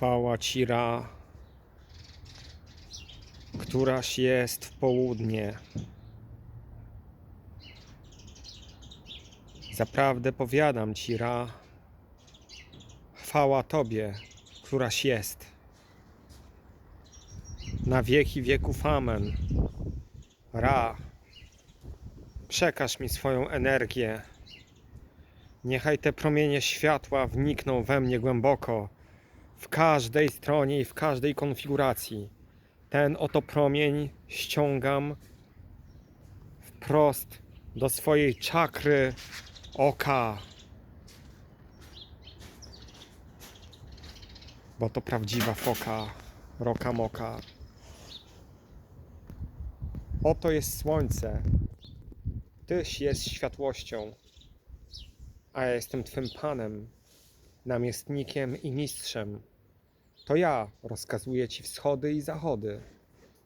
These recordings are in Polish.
Chwała Ci Ra, któraś jest w południe. Zaprawdę powiadam Ci Ra, chwała Tobie, któraś jest. Na wieki wieków Amen. Ra, przekaż mi swoją energię. Niechaj te promienie światła wnikną we mnie głęboko, w każdej stronie i w każdej konfiguracji. Ten oto promień ściągam wprost do swojej czakry oka. Bo to prawdziwa foka, roka moka. Oto jest słońce. Tyś jest światłością a ja jestem Twym Panem, namiestnikiem i mistrzem. To ja rozkazuję Ci wschody i zachody.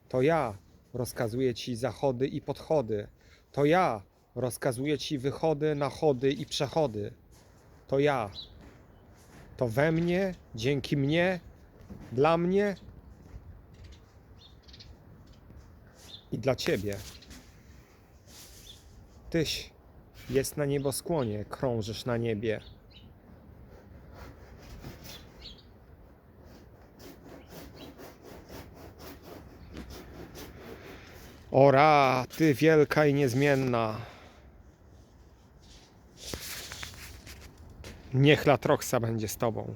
To ja rozkazuję Ci zachody i podchody. To ja rozkazuję Ci wychody, nachody i przechody. To ja. To we mnie, dzięki mnie, dla mnie i dla Ciebie. Tyś jest na nieboskłonie, krążysz na niebie. Ora, ty wielka i niezmienna. Niech Latroksa będzie z tobą.